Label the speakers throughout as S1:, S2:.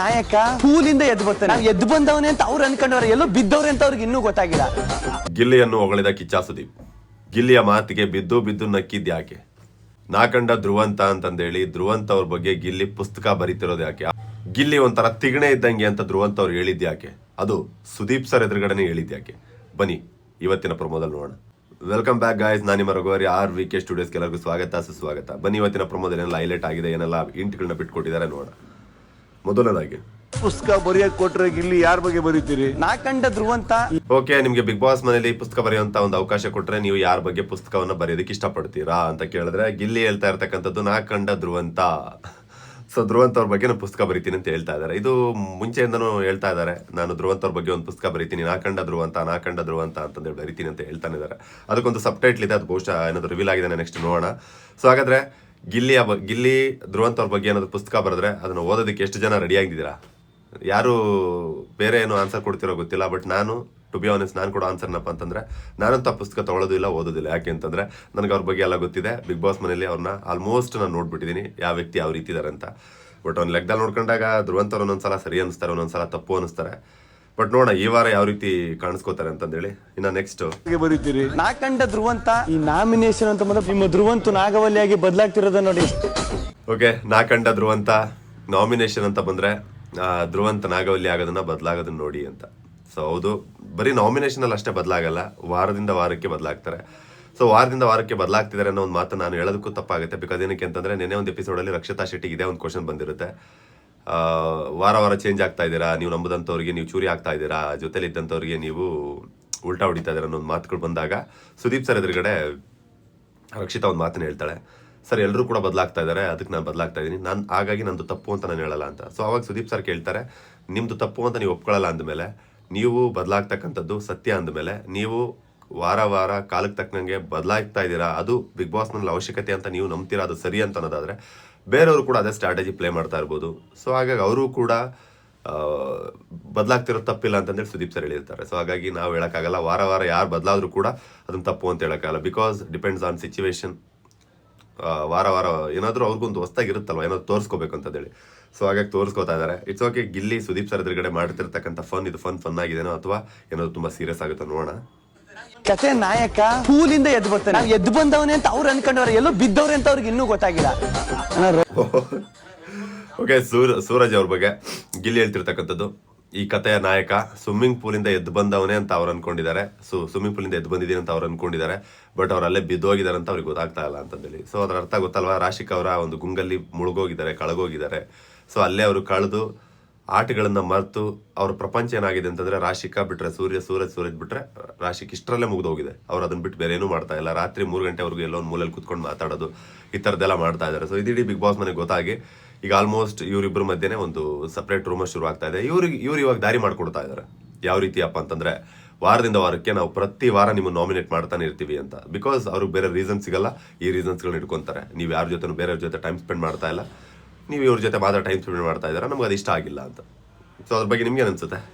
S1: ನಾಯಕ ಹೂಲಿಂದ ಎದ್ದು ಬರ್ತಾನೆ. ಎದ್ದು ಬಂದವನೇ ಅಂತ ಅವ್ರು ಅನ್ಕೊಂಡವ್ರೆ. ಎಲ್ಲೋ ಬಿದ್ದವ್ರೆ ಅಂತ ಅವ್ರಿಗೆ ಇನ್ನೂ ಗೊತ್ತಾಗಿಲ್ಲ.
S2: ಗಿಲ್ಲಿಯನ್ನು ಹೊಗಳಿದ ಕಿಚ್ಚ ಸುದೀಪ್ ಗಿಲ್ಲಿಯ ಮಾತಿಗೆ ಬಿದ್ದು ಬಿದ್ದು ನಕ್ಕಿದ್ ಯಾಕೆ? ನಾಕಂಡ ಧ್ರುವಂತ ಅಂತಂದೇಳಿ, ಧ್ರುವಂತ ಅವ್ರ ಬಗ್ಗೆ ಗಿಲ್ಲಿ ಪುಸ್ತಕ ಬರೀತಿರೋದು ಯಾಕೆ? ಗಿಲ್ಲಿ ಒಂಥರ ತಿಗಣೆ ಇದ್ದಂಗೆ ಅಂತ ಧ್ರುವಂತ ಅವ್ರು ಹೇಳಿದ್ ಯಾಕೆ? ಅದು ಸುದೀಪ್ ಸರ್ ಎದುರುಗಡೆನೆ ಹೇಳಿದ್ ಯಾಕೆ? ಬನ್ನಿ, ಇವತ್ತಿನ ಪ್ರಮೋದಲ್ಲಿ ನೋಡೋಣ. ವೆಲ್ಕಮ್ ಬ್ಯಾಕ್ ಗಾಯ್ಸ್, ನಾನು ನಿಮ್ಮ ರಘುವರಿ, ಆರ್ ವಿ ಕೆ ಸ್ಟುಡಿಯೋಸ್ಗೆ ಎಲ್ಲರಿಗೂ ಸ್ವಾಗತ, ಸುಸ್ವಾಗತ. ಬನ್ನಿ, ಇವತ್ತಿನ ಪ್ರಮೋದಲ್ಲಿ ಏನೆಲ್ಲ ಹೈಲೈಟ್ ಆಗಿದೆ, ಏನೆಲ್ಲ ಇಂಟ್ಗಳನ್ನ ಬಿಟ್ಕೊಟ್ಟಿದ್ದಾರೆ ನೋಡೋಣ. ಮೊದಲನೇದಾಗಿ.
S3: ಪುಸ್ತಕ ಬರೆಯಕ್ ಕೊಟ್ರೆ ಇಲ್ಲಿ ಯಾರ ಬಗ್ಗೆ ಬರೀತೀರಿ?
S1: ನಾ ಕಂಡ ಧ್ರುವಂತ.
S2: ಓಕೆ ನಿಮ್ಗೆ ಬಿಗ್ ಬಾಸ್ ಮನೇಲಿ ಪುಸ್ತಕ ಬರೆಯುವಂತ ಒಂದು ಅವಕಾಶ ಕೊಟ್ರೆ ನೀವು ಯಾರ ಬಗ್ಗೆ ಪುಸ್ತಕವನ್ನ ಬರೆಯೋದಕ್ಕೆ ಇಷ್ಟಪಡ್ತೀರಾ ಅಂತ ಕೇಳಿದ್ರೆ ಗಿಲ್ಲಿ ಹೇಳ್ತಾ ಇರ್ತಕ್ಕಂಥದ್ದು ನಾ ಕಂಡ ಧ್ರುವಂತ. ಸೊ ಧ್ರುವಂತ ಅವ್ರ ಬಗ್ಗೆ ನಾನು ಪುಸ್ತಕ ಬರಿತೀನಿ ಅಂತ ಹೇಳ್ತಾ ಇದ್ದಾರೆ. ಇದು ಮುಂಚೆಯಿಂದನೂ ಹೇಳ್ತಾ ಇದ್ದಾರೆ. ನಾನು ಧ್ರುವಂತ ಅವ್ರ ಬಗ್ಗೆ ಒಂದು ಪುಸ್ತಕ ಬರಿತೀನಿ ನಾ ಕಂಡ ಧ್ರುವಂತ ನಾ ಕಂಡ ಧ್ರುವಂತ ಅಂತಂದೇಳಿ ಬರಿತೀನಿ ಅಂತ ಹೇಳ್ತಾನೆ ಇದ್ದಾರೆ. ಅದಕ್ಕೊಂದು ಸಬ್ಟೈಟ್ಲ್ ಇದೆ ಅದು ಬಹುಶಃ ಏನಾದ್ರು ರಿವೀಲ್ ಆಗಿದೆ ನೆಕ್ಸ್ಟ್ ನೋಡೋಣ. ಸೊ ಹಾಗಾದ್ರೆ ಗಿಲ್ಲಿಯ ಬ- ಗಿಲ್ಲಿ ಧ್ರುವಂತ ಅವ್ರ ಬಗ್ಗೆ ಏನಾದ್ರು ಪುಸ್ತಕ ಬರೆದ್ರೆ ಅದನ್ನು ಓದೋದಕ್ಕೆ ಎಷ್ಟು ಜನ ರೆಡಿ ಆಗಿದ್ದೀರಾ? ಯಾರು ಬೇರೆ ಏನು ಆನ್ಸರ್ ಕೊಡ್ತಿರೋ ಗೊತ್ತಿಲ್ಲ ಬಟ್ ನಾನು ಟು ಬಿ ಆನೆಸ್ಟ್ ನಾನು ಕೊಡೋ ಆನ್ಸರ್ನಪ್ಪ ಅಂತಂದ್ರೆ, ನಾನಂತ ಪುಸ್ತಕ ತಗೊಳ್ಳೋದಿಲ್ಲ ಓದೋದಿಲ್ಲ. ಯಾಕೆ ಅಂತಂದ್ರೆ, ನನಗೆ ಅವ್ರ ಬಗ್ಗೆ ಎಲ್ಲ ಗೊತ್ತಿದೆ. ಬಿಗ್ ಬಾಸ್ ಮನೇಲಿ ಅವ್ರನ್ನ ಆಲ್ಮೋಸ್ಟ್ ನಾನು ನೋಡ್ಬಿಟ್ಟಿದ್ದೀನಿ ಯಾವ ವ್ಯಕ್ತಿ ಯಾವ ರೀತಿ ಇದಾರೆ ಅಂತ. ಬಟ್ ಅವ್ನ ಲೆಕ್ಕದಲ್ಲಿ ನೋಡ್ಕೊಂಡಾಗ ಧ್ರುವಂತವ್ರು ಒಂದೊಂದ್ಸಲ ಸರಿ ಅನಿಸ್ತಾರೆ ಒಂದೊಂದ್ಸಲ ತಪ್ಪು ಅನಿಸ್ತಾರೆ ಬಟ್ ನೋಡೋಣ ಈ ವಾರ ಯಾವ ರೀತಿ ಕಾಣಿಸ್ಕೋತಾರೆ ಅಂತಂದೇಳಿ. ಇನ್ನ ನೆಕ್ಸ್ಟ್
S3: ಬರೀತೀರಿ?
S1: ನಾ ಕಂಡ ಧ್ರುವಂತ ಈ ನಾಮಿನೇಷನ್ ಅಂತ ಬಂದ್ರೆ ನಿಮ್ಮ ಧ್ರುವಂತು ನಾಗವಲ್ಲಿಯಾಗಿ ಬದಲಾಗ್ತಿರೋದ ನೋಡಿ.
S2: ಓಕೆ ನಾ ಕಂಡ ಧ್ರುವಂತ ನಾಮಿನೇಷನ್ ಅಂತ ಬಂದ್ರೆ ಧ್ರುವಂತ ನಾಗವಲ್ಲಿ ಆಗೋದನ್ನ ಬದಲಾಗೋದನ್ನ ನೋಡಿ ಅಂತ. ಸೊ ಹೌದು ಬರೀ ನಾಮಿನೇಷನ್ ಅಲ್ಲಿ ಅಷ್ಟೇ ಬದಲಾಗಲ್ಲ ವಾರದಿಂದ ವಾರಕ್ಕೆ ಬದಲಾಗ್ತಾರೆ. ಸೊ ವಾರದಿಂದ ವಾರಕ್ಕೆ ಬದಲಾಗ್ತಿದ್ದಾರೆ ಅನ್ನೋ ಒಂದು ಮಾತು ನಾನು ಹೇಳೋದಕ್ಕೂ ತಪ್ಪಾಗುತ್ತೆ ಬಿಕಾಸ್ ಏನಕ್ಕೆ ಅಂತಂದ್ರೆ ನಿನ್ನೆ ಒಂದು ಎಪಿಸೋಡಲ್ಲಿ ರಕ್ಷಿತಾ ಶೆಟ್ಟಿಗೆ ಇದೇ ಒಂದು ಕ್ವಶನ್ ಬಂದಿರುತ್ತೆ. ವಾರ ವಾರ ಚೇಂಜ್ ಆಗ್ತಾ ಇದ್ದೀರಾ? ನೀವು ನಂಬದಂಥವ್ರಿಗೆ ನೀವು ಚೂರಿ ಆಗ್ತಾ ಇದ್ದೀರಾ? ಜೊತೆಲಿ ಇದ್ದಂಥವ್ರಿಗೆ ನೀವು ಉಲ್ಟಾ ಹೊಡಿತಾ ಇದ್ದೀರಾ ಅನ್ನೋ ಒಂದು ಮಾತುಗಳು ಬಂದಾಗ ಸುದೀಪ್ ಸರ್ ಎದುರುಗಡೆ ರಕ್ಷಿತಾ ಒಂದು ಮಾತನ್ನ ಹೇಳ್ತಾಳೆ. ಸರ್ ಎಲ್ಲರೂ ಕೂಡ ಬದಲಾಗ್ತಾ ಇದ್ದಾರೆ. ಅದಕ್ಕೆ ನಾನು ಬದಲಾಗ್ತಾ ಇದ್ದೀನಿ. ನಾನು, ಹಾಗಾಗಿ ನಂದು ತಪ್ಪು ಅಂತ ನಾನು ಹೇಳಲ್ಲ ಅಂತ. ಸೊ ಅವಾಗ ಸುದೀಪ್ ಸರ್ ಕೇಳ್ತಾರೆ ನಿಮ್ಮದು ತಪ್ಪು ಅಂತ ನೀವು ಒಪ್ಕೊಳ್ಳಲ್ಲ ಅಂದಮೇಲೆ, ನೀವು ಬದಲಾಗ್ತಕ್ಕಂಥದ್ದು ಸತ್ಯ ಅಂದಮೇಲೆ, ನೀವು ವಾರ ವಾರ ಕಾಲಕ್ಕೆ ತಕ್ಕಂಗೆ ಬದಲಾಗ್ತಾ ಇದ್ದೀರಾ? ಅದು ಬಿಗ್ ಬಾಸ್ನಲ್ಲಿ ಅವಶ್ಯಕತೆ ಅಂತ ನೀವು ನಂಬ್ತೀರಾ? ಅದು ಸರಿ ಅಂತ ಅನ್ನೋದಾದ್ರೆ ಬೇರೆಯವರು ಕೂಡ ಅದೇ ಸ್ಟ್ರಾಟಜಿ ಪ್ಲೇ ಮಾಡ್ತಾ ಇರ್ಬೋದು. ಸೊ ಹಾಗಾಗಿ ಅವರು ಕೂಡ ಬದಲಾಗ್ತಿರೋ ತಪ್ಪಿಲ್ಲ ಅಂತಂದೇಳಿ ಸುದೀಪ್ ಸರ್ ಹೇಳಿರ್ತಾರೆ. ಸೊ ಹಾಗಾಗಿ ನಾವು ಹೇಳೋಕ್ಕಾಗಲ್ಲ. ವಾರ ವಾರ ಯಾರು ಬದಲಾದರೂ ಕೂಡ ಅದನ್ನು ತಪ್ಪು ಅಂತ ಹೇಳೋಕ್ಕಾಗಲ್ಲ. ಬಿಕಾಸ್ ಡಿಪೆಂಡ್ಸ್ ಆನ್ ಸಿಚುವೇಶನ್ ವಾರ ವಾರ ಏನಾದರೂ ಅವ್ರಿಗೊಂದು ಹೊಸ್ದಾಗಿರುತ್ತಲ್ವ? ಏನಾದರೂ ತೋರಿಸ್ಕೋಬೇಕು ಅಂತಂದೇಳಿ. ಸೊ ಹಾಗಾಗಿ ತೋರಿಸ್ಕೋತಾ ಇದ್ದಾರೆ. It's okay Gilli Sudeep sir ಎದುರುಗಡೆ ಮಾಡ್ತಿರ್ತಕ್ಕಂಥ ಫನ್ ಇದು ಫನ್ ಫನ್ ಆಗಿದೆನೋ ಅಥವಾ ಏನಾದ್ರು ತುಂಬ ಸೀರಿಯಸ್ ಆಗುತ್ತೋ ನೋಡೋಣ.
S1: ಕತೆ ನಾಯಕ ಹೂಲಿಂದ ಎದ್ದು ಬರ್ತಾನೆ. ನಾವು ಎದ್ದು ಬಂದವನೇ ಅಂತ ಅವ್ರು ಅನ್ಕೊಂಡವ್ರೆ, ಎಲ್ಲೋ ಬಿದ್ದವ್ರೆ ಅಂತ ಅವ್ರಿಗೆ ಇನ್ನೂ ಗೊತ್ತಾಗಿಲ್ಲ.
S2: ಓಕೆ, ಸೂರ ಸೂರಜ್ ಅವ್ರ ಬಗ್ಗೆ ಗಿಲ್ಲಿ ಹೇಳ್ತಿರ್ತಕ್ಕಂಥದ್ದು. ಈ ಕಥೆಯ ನಾಯಕ ಸ್ವಿಮ್ಮಿಂಗ್ ಪೂಲಿಂದ ಎದ್ದು ಬಂದವನೇ ಅಂತ ಅವ್ರು ಅನ್ಕೊಂಡಿದ್ದಾರೆ. ಸೊ ಸ್ವಿಮ್ಮಿಂಗ್ ಪೂಲಿಂದ ಎದ್ದು ಬಂದಿದ್ದೀನಿ ಅಂತ ಅವ್ರು ಅನ್ಕೊಂಡಿದ್ದಾರೆ. ಬಟ್ ಅವ್ರು ಅಲ್ಲೇ ಬಿದ್ದೋಗಿದ್ದಾರೆ ಅಂತ ಅವ್ರಿಗೆ ಗೊತ್ತಾಗ್ತಾ ಇಲ್ಲ ಅಂತಂದೇಳಿ. ಸೊ ಅದ್ರ ಅರ್ಥ ಗೊತ್ತಲ್ವಾ? ರಾಶಿಕ್ ಅವರ ಒಂದು ಗುಂಗಲ್ಲಿ ಮುಳುಗೋಗಿದ್ದಾರೆ, ಕಳಗೋಗಿದ್ದಾರೆ. ಸೊ ಅಲ್ಲೇ ಅವರು ಕಳೆದು ಆಟಗಳನ್ನ ಮರೆತು ಅವ್ರ ಪ್ರಪಂಚ ಏನಾಗಿದೆ ಅಂತಂದ್ರೆ ರಾಶಿಕ ಬಿಟ್ರೆ ಸೂರ್ಯ, ಸೂರಜ್ ಸೂರಜ್ ಬಿಟ್ರೆ ರಾಶಿಕ್ ಇಷ್ಟರಲ್ಲೇ ಮುಗಿದೋಗಿದೆ. ಅವ್ರು ಅದನ್ನ ಬಿಟ್ಟು ಬೇರೆ ಏನೂ ಮಾಡ್ತಾ ಇಲ್ಲ. ರಾತ್ರಿ ಮೂರು ಗಂಟೆವರೆಗೂ ಎಲ್ಲೋ ಒಂದು ಮೂಲೆಯಲ್ಲಿ ಕುತ್ಕೊಂಡು ಮಾತಾಡೋದು, ಈ ಥರದ್ದೆಲ್ಲ ಮಾಡ್ತಾ ಇದ್ದಾರೆ ಸೊ ಇದಿಡೀ ಬಿಗ್ ಬಾಸ್ ಮನೆಗೆ ಗೊತ್ತಾಗಿ ಈಗ ಆಲ್ಮೋಸ್ಟ್ ಇವರಿಬ್ಬರ ಮಧ್ಯೆ ಒಂದು ಸಪ್ರೇಟ್ ರೂಮ ಶುರು ಆಗ್ತಾ ಇದೆ. ಇವ್ರಿಗೆ, ಇವ್ರು ಇವಾಗ ದಾರಿ ಮಾಡ್ಕೊಡ್ತಾ ಇದ್ದಾರೆ ಯಾವ ರೀತಿಯಪ್ಪ ಅಂತಂದ್ರೆ ವಾರದಿಂದ ವಾರಕ್ಕೆ ನಾವು ಪ್ರತಿ ವಾರ ನಿಮ್ಮ ನಾಮಿನೇಟ್ ಮಾಡ್ತಾನೆ ಇರ್ತೀವಿ ಅಂತ. ಬಿಕಾಸ್ ಅವ್ರಿಗೆ ಬೇರೆ ರೀಸನ್ ಸಿಗಲ್ಲ. ಈ ರೀಸನ್ಸ್ಗಳನ್ನ ಇಟ್ಕೊಂತಾರೆ. ನೀವು ಯಾರ ಜೊತೆ ಬೇರೆಯವ್ರ ಜೊತೆ ಟೈಮ್ ಸ್ಪೆಂಡ್ ಮಾಡ್ತಾ ಇಲ್ಲ. ನೀವು ಇವ್ರ ಜೊತೆ ಮಾತ್ರ ಟೈಮ್ ಸ್ಪೆಂಡ್ ಮಾಡ್ತಾ ಇದ್ದಾರೆ? ನಮ್ಗೆ ಅದು ಇಷ್ಟ ಆಗಿಲ್ಲ ಅಂತ. ಸೊ ಅದ್ರ ಬಗ್ಗೆ ನಿಮ್ಗೆ ಅನಿಸುತ್ತೆ?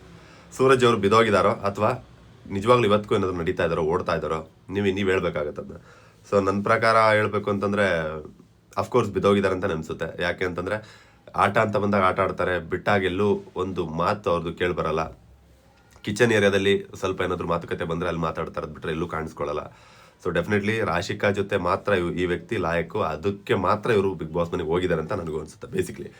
S2: ಸೂರಜ್ ಅವರು ಬಿದೋಗಿದಾರೋ ಅಥವಾ ನಿಜವಾಗ್ಲೂ ಇವತ್ತಿಗೂ ಏನಾದ್ರು ನಡೀತಾ ಇದ್ದಾರೋ ಓಡ್ತಾ ಇದ್ದಾರೋ ನೀವು ನೀವು ಹೇಳ್ಬೇಕಾಗತ್ತೆ ಅದನ್ನ ಸೊ ನನ್ನ ಪ್ರಕಾರ ಹೇಳಬೇಕು ಅಂತಂದ್ರೆ ಅಫ್ಕೋರ್ಸ್ ಬಿದೋಗಿದ್ದಾರೆ ಅಂತ ಅನ್ಸುತ್ತೆ. ಯಾಕೆ ಅಂತಂದ್ರೆ, ಆಟ ಅಂತ ಬಂದಾಗ ಆಟ ಆಡ್ತಾರೆ. ಬಿಟ್ಟಾಗ ಎಲ್ಲೂ ಒಂದು ಮಾತು ಅವ್ರದ್ದು ಕೇಳಿ ಬರಲ್ಲ. ಕಿಚನ್ ಏರಿಯಾದಲ್ಲಿ ಸ್ವಲ್ಪ ಏನಾದರೂ ಮಾತುಕತೆ ಬಂದ್ರೆ ಅಲ್ಲಿ ಮಾತಾಡ್ತಾರೆ. ಬಿಟ್ರೆ ಎಲ್ಲೂ ಕಾಣಿಸ್ಕೊಳ್ಳಲ್ಲ ಸೊ ಡೆಫಿನೆಟ್ಲಿ ರಾಶಿಕಾ ಜೊತೆ ಮಾತ್ರ ಇವ್- ಈ ವ್ಯಕ್ತಿ ಲಾಯಕ್ಕು ಅದಕ್ಕೆ ಮಾತ್ರ ಇವರು ಬಿಗ್ ಬಾಸ್ ಮನೆಗೆ ಹೋಗಿದ್ದಾರೆ ಅಂತ ನನಗೂ ಅನ್ಸುತ್ತೆ ಬೇಸಿಕ್ಲಿ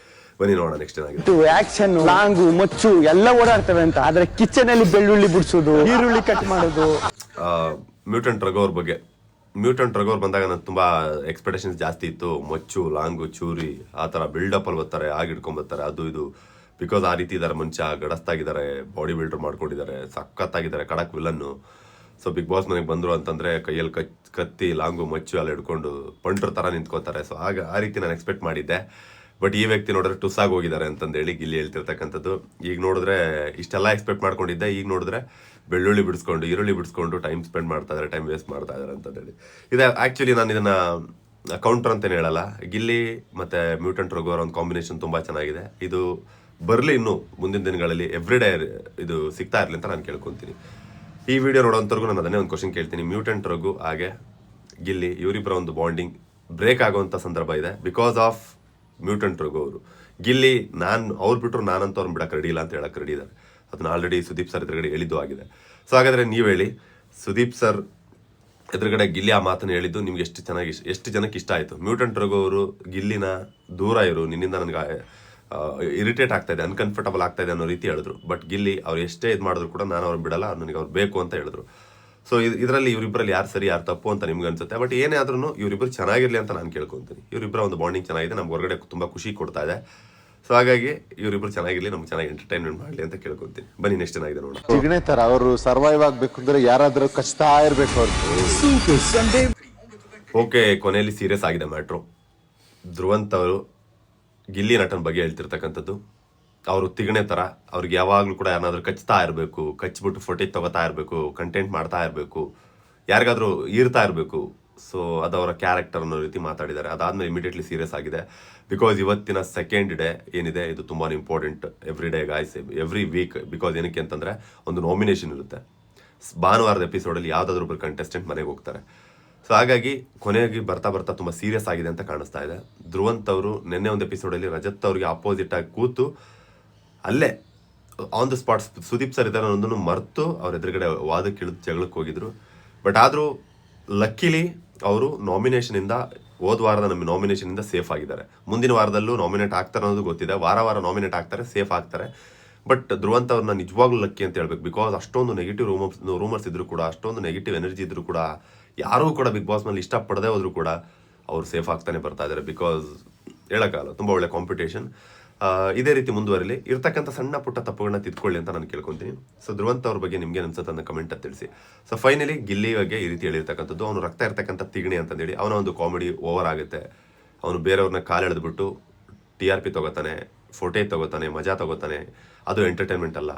S2: ಬನ್ನಿ ನೋಡೋಣ ನೆಕ್ಸ್ಟ್ ಏನಾಗಿದೆ.
S1: ಆಕ್ಷನ್ ಲಾಂಗು ಮಚ್ಚು ಎಲ್ಲ ಓಡಾಡ್ತವೆ ಅಂತ. ಆದ್ರೆ ಕಿಚನ್ ಅಲ್ಲಿ ಬೆಳ್ಳುಳ್ಳಿ ಬಿಡಿಸೋದು ಈರುಳ್ಳಿ ಕಟ್ ಮಾಡೋದು.
S2: ಮ್ಯೂಟೆಂಟ್ ರಗೋರ್ ಬಗ್ಗೆ. ಮ್ಯೂಟೆಂಟ್ ರಗೋರ್ ಬಂದಾಗ ನನಗೆ ತುಂಬಾ ಎಕ್ಸ್ಪೆಕ್ಟೇಷನ್ಸ್ ಜಾಸ್ತಿ ಇತ್ತು. ಮಚ್ಚು ಲಾಂಗು ಚೂರಿ ಆ ಥರ ಬಿಲ್ಡಪ್ ಅಲ್ಲಿ ಬರ್ತಾರೆ ಆಗಿ ಹಿಡ್ಕೊಂಬರ್ತಾರೆ ಅದು ಇದು. ಬಿಕಾಸ್ ಆ ರೀತಿ ಇದ್ದಾರೆ ಮುಂಚೆ ಗಡಸ್ತಾಗಿದ್ದಾರೆ ಬಾಡಿ ಬಿಲ್ಡರ್ ಮಾಡ್ಕೊಂಡಿದ್ದಾರೆ ಸಖತ್ತಾಗಿದ್ದಾರೆ ಕಡಕ್ ವಿಲನ್ನು ಸೊ ಬಿಗ್ ಬಾಸ್ ಮನೆಗೆ ಬಂದರು ಅಂತಂದ್ರೆ ಕೈಯಲ್ಲಿ ಕಚ್ ಕತ್ತಿ, ಲಾಂಗು, ಮಚ್ಚು ಅಲ್ಲಿ ಹಿಡ್ಕೊಂಡು ಪಂಟ್ರ ತರ ನಿಂತ್ಕೋತಾರೆ. ಸೊ ಆಗ ಆ ರೀತಿ ನಾನು ಎಕ್ಸ್ಪೆಕ್ಟ್ ಮಾಡಿದ್ದೆ. ಬಟ್ ಈ ವ್ಯಕ್ತಿ ನೋಡಿದ್ರೆ ಟುಸ್ಸಾಗಿ ಹೋಗಿದ್ದಾರೆ ಅಂತಂದೇಳಿ ಗಿಲ್ಲಿ ಹೇಳ್ತಿರ್ತಕ್ಕಂಥದ್ದು. ಈಗ ನೋಡಿದ್ರೆ ಇಷ್ಟೆಲ್ಲ ಎಕ್ಸ್ಪೆಕ್ಟ್ ಮಾಡ್ಕೊಂಡಿದ್ದೆ. ಈಗ ನೋಡಿದ್ರೆ ಬೆಳ್ಳುಳ್ಳಿ ಬಿಡಿಸ್ಕೊಂಡು, ಈರುಳ್ಳಿ ಬಿಡಿಸ್ಕೊಂಡು ಟೈಮ್ ಸ್ಪೆಂಡ್ ಮಾಡ್ತಾ ಇದ್ದಾರೆ ಟೈಮ್ ವೇಸ್ಟ್ ಮಾಡ್ತಾ ಇದ್ದಾರೆ ಅಂತಂದೇಳಿ ಇದೆ ಆ್ಯಕ್ಚುಲಿ ನಾನು ಇದನ್ನ ಕೌಂಟರ್ ಅಂತಲೇ ಹೇಳಲ್ಲ. ಗಿಲ್ಲಿ ಮತ್ತೆ ಮ್ಯೂಟೆಂಟ್ ರಘು ಅವರ ಒಂದು ಕಾಂಬಿನೇಷನ್ ತುಂಬಾ ಚೆನ್ನಾಗಿದೆ. ಇದು ಬರಲಿ ಇನ್ನು ಮುಂದಿನ ದಿನಗಳಲ್ಲಿ ಎವ್ರಿ ಡೇ ಇದು ಸಿಗ್ತಾ ಇರಲಿ ಅಂತ ನಾನು ಕೇಳ್ಕೊತೀನಿ. ಈ ವಿಡಿಯೋ ನೋಡೋಂಥವ್ರಿಗೂ ನಾನು ಅದನ್ನೇ ಒಂದು ಕ್ವಶನ್ ಕೇಳ್ತೀನಿ. ಮ್ಯೂಟೆಂಟ್ ರಘು, ಹಾಗೆ ಗಿಲ್ಲಿ, ಇವರಿಬ್ಬರ ಒಂದು ಬಾಂಡಿಂಗ್ ಬ್ರೇಕ್ ಆಗುವಂಥ ಸಂದರ್ಭ ಇದೆ ಬಿಕಾಸ್ ಆಫ್ ಮ್ಯೂಟೆಂಟ್ ರಘು ಅವರು. ಗಿಲ್ಲಿ, ನಾನು, ಅವ್ರು ಬಿಟ್ಟರು ನಾನಂತೂ ಅವ್ರನ್ನ ಬಿಡಕ್ಕೆ ರೆಡಿ ಇಲ್ಲ ಅಂತ ಹೇಳಕ್ಕೆ ರೆಡಿ ಇದ್ದಾರೆ ಅದನ್ನ ಆಲ್ರೆಡಿ ಸುದೀಪ್ ಸರ್ ಎದುರುಗಡೆ ಹೇಳಿದ್ದು ಆಗಿದೆ. ಸೊ ಹಾಗಾದರೆ ನೀವು ಹೇಳಿ, ಸುದೀಪ್ ಸರ್ ಎದುರುಗಡೆ ಗಿಲ್ಲಿ ಆ ಮಾತನ್ನು ಹೇಳಿದ್ದು ನಿಮ್ಗೆ ಎಷ್ಟು ಚೆನ್ನಾಗಿ, ಎಷ್ಟು ಜನಕ್ಕೆ ಇಷ್ಟ ಆಯಿತು? ಮ್ಯೂಟೆಂಟ್ ರಘು ಅವರು, ಗಿಲ್ಲಿನ ದೂರ ಇರು, ನಿನ್ನಿಂದ ನನಗೆ ಇರಿಟೇಟ್ ಆಗ್ತಾ ಇದೆ ಅನ್ಕಂಫರ್ಟಬಲ್ ಆಗ್ತಾ ಇದೆ ಅನ್ನೋ ರೀತಿ ಹೇಳಿದ್ರು. ಬಟ್ ಗಿಲ್ಲಿ ಅವ್ರು ಎಷ್ಟೇ ಇದು ಮಾಡಿದ್ರು ಕೂಡ ನಾನು ಅವ್ರು ಬಿಡಲ್ಲ ನನಗೆ ಅವ್ರು ಬೇಕು ಅಂತ ಹೇಳಿದ್ರು. ಸೊ ಇದರಲ್ಲಿ ಇವರಿಬ್ಬರಲ್ಲಿ ಯಾರು ಸರಿ ಯಾರು ತಪ್ಪು ಅಂತ ನಿಮ್ಗೆ ಅನ್ಸುತ್ತೆ. ಬಟ್ ಏನೇ ಆದ್ರೂ ಇವರಿಬ್ಬರು ಚೆನ್ನಾಗಿರ್ಲಿ ಅಂತ ನಾನು ಕೇಳ್ಕೊತೀನಿ. ಇವರಿಬ್ಬರ ಒಂದು ಬಾಂಡಿಂಗ್ ಚೆನ್ನಾಗಿದೆ ನಮ್ಗೆ ಹೊರಗಡೆ ತುಂಬ ಖುಷಿ ಕೊಡ್ತಾ ಇದೆ. ಸೊ ಹಾಗಾಗಿ ಇವರಿಬ್ಬರು ಚೆನ್ನಾಗಿರ್ಲಿ ನಮ್ಗೆ ಚೆನ್ನಾಗಿ ಎಂಟರ್ಟೈನ್ಮೆಂಟ್ ಮಾಡಲಿ ಅಂತ ಕೇಳ್ಕೊಂತೀನಿ. ಬನ್ನಿ ನೆಕ್ಸ್ಟ್ ಚೆನ್ನಾಗಿದೆ ನೋಡೋಣ.
S3: ತರ ಅವರು ಸರ್ವೈವ್ ಆಗಬೇಕು ಅಂದ್ರೆ ಯಾರಾದರೂ ಕಚ್ತಾ ಇರಬೇಕು ಅವರು.
S2: ಓಕೆ ಕೊನೆಯಲ್ಲಿ ಸೀರಿಯಸ್ ಆಗಿದೆ ಮ್ಯಾಟ್ರು ಧ್ರುವಂತ್ ಅವರು ಗಿಲ್ಲಿ ನಟನ ಬಗ್ಗೆ ಹೇಳ್ತಿರ್ತಕ್ಕಂಥದ್ದು. ಅವರು ತಿಗಣೆ ಥರ ಅವ್ರಿಗೆ ಯಾವಾಗಲೂ ಕೂಡ ಏನಾದರೂ ಕಚ್ತಾ ಇರಬೇಕು, ಕಚ್ಬಿಟ್ಟು ಫೋಟೇಜ್ ತಗೋತಾ ಇರಬೇಕು ಕಂಟೆಂಟ್ ಮಾಡ್ತಾ ಇರಬೇಕು, ಯಾರಿಗಾದರೂ ಈರ್ತಾ ಇರಬೇಕು. ಸೊ ಅದು ಅವರ ಕ್ಯಾರೆಕ್ಟರ್ ಅನ್ನೋ ರೀತಿ ಮಾತಾಡಿದ್ದಾರೆ. ಅದಾದಮೇಲೆ ಇಮಿಡಿಯೇಟ್ಲಿ ಸೀರಿಯಸ್ ಆಗಿದೆ. ಬಿಕಾಸ್ ಇವತ್ತಿನ ಸೆಕೆಂಡ್ ಡೇ ಏನಿದೆ, ಇದು ತುಂಬಾ important every day guys every week because ಏನಕ್ಕೆ ಅಂತಂದರೆ, ಒಂದು ನಾಮಿನೇಷನ್ ಇರುತ್ತೆ. ಭಾನುವಾರದ ಎಪಿಸೋಡಲ್ಲಿ ಯಾವುದಾದ್ರೂ ಒಬ್ಬರು ಕಂಟೆಸ್ಟೆಂಟ್ ಮನೆಗೆ ಹೋಗ್ತಾರೆ. ಸೊ ಹಾಗಾಗಿ ಕೊನೆಯಾಗಿ ಬರ್ತಾ ಬರ್ತಾ ತುಂಬ ಸೀರಿಯಸ್ ಆಗಿದೆ ಅಂತ ಕಾಣಿಸ್ತಾ ಇದೆ. ಧ್ರುವಂತ್ ಅವರು ನಿನ್ನೆ ಒಂದು ಎಪಿಸೋಡಲ್ಲಿ ರಜತ್ ಅವರಿಗೆ ಅಪೋಸಿಟ್ ಆಗಿ ಕೂತು ಅಲ್ಲೇ on the spot Sudeep sir ಇದ್ದಾರೆ ಅನ್ನೋದನ್ನು ಮರೆತು ಅವ್ರ ಎದುರುಗಡೆ ವಾದಕ್ಕೆ ಇಳಿದು ಜಗಳಕ್ಕೆ ಹೋಗಿದ್ರು. ಬಟ್ ಆದರೂ ಲಕ್ಕಿಲಿ ಅವರು ನಾಮಿನೇಷನಿಂದ ಹೋದ ವಾರದ ನಮ್ಮ ನಾಮಿನೇಷನಿಂದ ಸೇಫ್ ಆಗಿದ್ದಾರೆ. ಮುಂದಿನ ವಾರದಲ್ಲೂ ನಾಮಿನೇಟ್ ಆಗ್ತಾರೆ ಅನ್ನೋದು ಗೊತ್ತಿದೆ. ವಾರ ವಾರ ನಾಮಿನೇಟ್ ಆಗ್ತಾರೆ ಸೇಫ್ ಆಗ್ತಾರೆ. ಬಟ್ ಧ್ರುವಂತ ಅವ್ರನ್ನ ನಿಜವಾಗ್ಲೂ ಲಕ್ಕಿ ಅಂತ ಹೇಳ್ಬೇಕು. ಬಿಕಾಸ್ ಅಷ್ಟೊಂದು ನೆಗೆಟಿವ್ ರೂಮರ್ಸ್ ರೂಮರ್ಸ್ ಇದ್ರು ಕೂಡ, ಅಷ್ಟೊಂದು ನೆಗೆಟಿವ್ ಎನರ್ಜಿ ಇದ್ರು ಕೂಡ ಯಾರೂ ಕೂಡ ಬಿಗ್ ಬಾಸ್ ಮೇಲೆ ಇಷ್ಟಪಡದೆ ಹೋದ್ರು ಕೂಡ ಅವ್ರು ಸೇಫ್ ಆಗ್ತಾನೆ ಬರ್ತಾ ಇದಾರೆ. ಬಿಕಾಸ್ ಹೇಳೋಕ್ಕಾಗಲ್ಲ, ತುಂಬ ಒಳ್ಳೆ ಕಾಂಪಿಟೇಷನ್ ಇದೇ ರೀತಿ ಮುಂದುವರಿಲಿ. ಇರ್ತಕ್ಕಂಥ ಸಣ್ಣ ಪುಟ್ಟ ತಪ್ಪುಗಳನ್ನ ತಿದ್ಕೊಳ್ಳಿ ಅಂತ ನಾನು ಕೇಳ್ಕೊಂತೀನಿ. ಸೊ ಧ್ರುವಂತ ಅವ್ರ ಬಗ್ಗೆ ನಿಮ್ಗೆ ಅನ್ಸುತ್ತೆ ಅಂತ ಕಮೆಂಟ್ ಅಂತ ತಿಳಿಸಿ. ಸೊ ಫೈನಲಿ ಗಿಲ್ಲಿ ಬಗ್ಗೆ ಈ ರೀತಿ ಹೇಳಿರ್ತಕ್ಕಂಥದ್ದು. ಅವನು ರಕ್ತ ಇರ್ತಕ್ಕಂಥ ತಿಗಣಿ ಅಂತಂದೇಳಿ ಅವನ ಒಂದು ಕಾಮಿಡಿ ಓವರ್ ಆಗುತ್ತೆ. ಅವನು ಬೇರೆಯವ್ರನ್ನ ಕಾಲು ಎಳೆದ್ಬಿಟ್ಟು ಟಿ ಆರ್ ಪಿ ತಗೋತಾನೆ. ಫೋಟೇ ತಗೋತಾನೆ, ಮಜಾ ತಗೋತಾನೆ, ಅದು ಎಂಟರ್ಟೈನ್ಮೆಂಟ್ ಅಲ್ಲ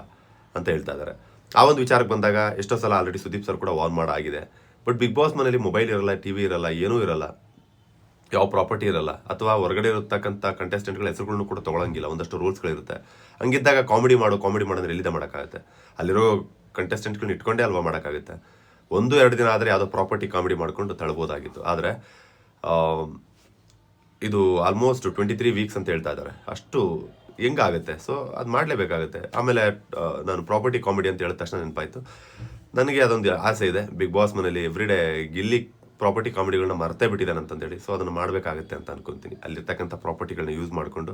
S2: ಅಂತ ಹೇಳ್ತಾ ಇದ್ದಾರೆ ಆ ಒಂದು ವಿಚಾರಕ್ಕೆ ಬಂದಾಗ ಎಷ್ಟೋ ಸಲ ಆಲ್ರೆಡಿ ಸುದೀಪ್ ಸರ್ ಕೂಡ ವಾರ್ನ್ ಮಾಡಾಗಿದೆ ಬಟ್ ಬಿಗ್ ಬಾಸ್ ಮನೇಲಿ ಮೊಬೈಲ್ ಇರಲ್ಲ ಟಿ ವಿ ಇರಲ್ಲ, ಏನೂ ಇರಲ್ಲ, ಯಾವ ಪ್ರಾಪರ್ಟಿ ಇರಲ್ಲ, ಅಥವಾ ಹೊರಗಡೆ ಇರತಕ್ಕಂಥ ಕಂಟೆಸ್ಟೆಂಟ್ಗಳ ಹೆಸರುಗಳನ್ನು ಕೂಡ ತೊಗೊಳಂಗಿಲ್ಲ, ಒಂದಷ್ಟು ರೂಲ್ಸ್ಗಳಿರುತ್ತೆ ಹಂಗಿದ್ದಾಗ ಕಾಮಿಡಿ ಮಾಡು ಕಾಮಿಡಿ ಮಾಡೋದ್ರೆ ಎಲ್ಲಿದೆ ಮಾಡೋಕ್ಕಾಗುತ್ತೆ? ಅಲ್ಲಿರೋ ಕಂಟೆಸ್ಟೆಂಟ್ಗಳನ್ನ ಇಟ್ಕೊಂಡೇ ಅಲ್ವಾ ಮಾಡೋಕ್ಕಾಗುತ್ತೆ? ಒಂದು, ಎರಡು ದಿನ ಆದರೆ ಯಾವುದೋ ಪ್ರಾಪರ್ಟಿ ಕಾಮಿಡಿ ಮಾಡಿಕೊಂಡು ತಳ್ಬೋದಾಗಿತ್ತು. ಆದರೆ ಇದು ಆಲ್ಮೋಸ್ಟ್ ಟ್ವೆಂಟಿ ತ್ರೀ ವೀಕ್ಸ್ ಅಂತ ಹೇಳ್ತಾ ಇದ್ದಾರೆ. ಅಷ್ಟು ಹೆಂಗಾಗುತ್ತೆ? ಸೊ ಅದು ಮಾಡಲೇಬೇಕಾಗುತ್ತೆ. ಆಮೇಲೆ ನಾನು ಪ್ರಾಪರ್ಟಿ ಕಾಮಿಡಿ ಅಂತ ಹೇಳಿದ ತಕ್ಷಣ ನೆನಪಾಯ್ತು. ನನಗೆ ಅದೊಂದು ಆಸೆ ಇದೆ. ಬಿಗ್ ಬಾಸ್ ಮನೇಲಿ ಎವ್ರಿ ಡೇ ಗಿಲ್ಲಿ ಪ್ರಾಪರ್ಟಿ ಕಾಮಿಡಿಗಳನ್ನ ಮರ್ತೇ ಬಿಟ್ಟಿದ್ದಾನೆ ಅಂತಂದೇಳಿ. ಸೊ ಅದನ್ನು ಮಾಡಬೇಕಾಗುತ್ತೆ ಅಂತ ಅನ್ಕೊಂತೀನಿ. ಅಲ್ಲಿರ್ತಕ್ಕಂಥ ಪ್ರಾಪರ್ಟಿಗಳನ್ನ ಯೂಸ್ ಮಾಡಿಕೊಂಡು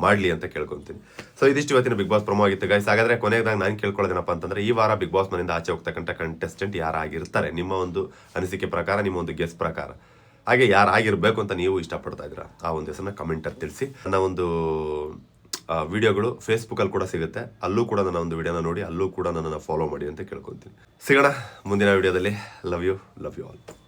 S2: ಮಾಡಲಿ ಅಂತ ಕೇಳ್ಕೊತೀನಿ. ಸೊ ಇದಿಷ್ಟು ಇವತ್ತಿನ ಬಿಗ್ ಬಾಸ್ ಪ್ರಮೋ ಆಗಿತ್ತು ಗೈಸ್ ಹಾಗಾದ್ರೆ ಕೊನೆಯದಾಗ ನಾನು ಕೇಳ್ಕೊಳ್ಳೋದೇನಪ್ಪ ಅಂತಂದ್ರೆ, ಈ ವಾರ ಬಿಗ್ ಬಾಸ್ ಮನೆಯಿಂದ ಆಚೆ ಹೋಗ್ತಕ್ಕಂಥ ಕಂಟೆಸ್ಟೆಂಟ್ ಯಾರಾಗಿರ್ತಾರೆ? ನಿಮ್ಮ ಒಂದು ಅನಿಸಿಕೆ ಪ್ರಕಾರ, ನಿಮ್ಮ ಒಂದು ಗೆಸ್ ಪ್ರಕಾರ. ಹಾಗೆ ಯಾರು ಆಗಿರಬೇಕು ಅಂತ ನೀವು ಇಷ್ಟಪಡ್ತಾ ಇದ್ದೀರಾ? ಆ ಒಂದು ಹೆಸರನ್ನ ಕಮೆಂಟಲ್ಲಿ ತಿಳಿಸಿ. ನನ್ನ ಒಂದು ವಿಡಿಯೋಗಳು ಫೇಸ್ಬುಕ್ಕಲ್ಲಿ ಕೂಡ ಸಿಗುತ್ತೆ. ಅಲ್ಲೂ ಕೂಡ ನನ್ನ ಒಂದು ವಿಡಿಯೋನ ನೋಡಿ, ಅಲ್ಲೂ ಕೂಡ ನನ್ನನ್ನು ಫಾಲೋ ಮಾಡಿ ಅಂತ ಕೇಳ್ಕೊತೀನಿ. ಸಿಗೋಣ ಮುಂದಿನ ವಿಡಿಯೋದಲ್ಲಿ. Love you love you all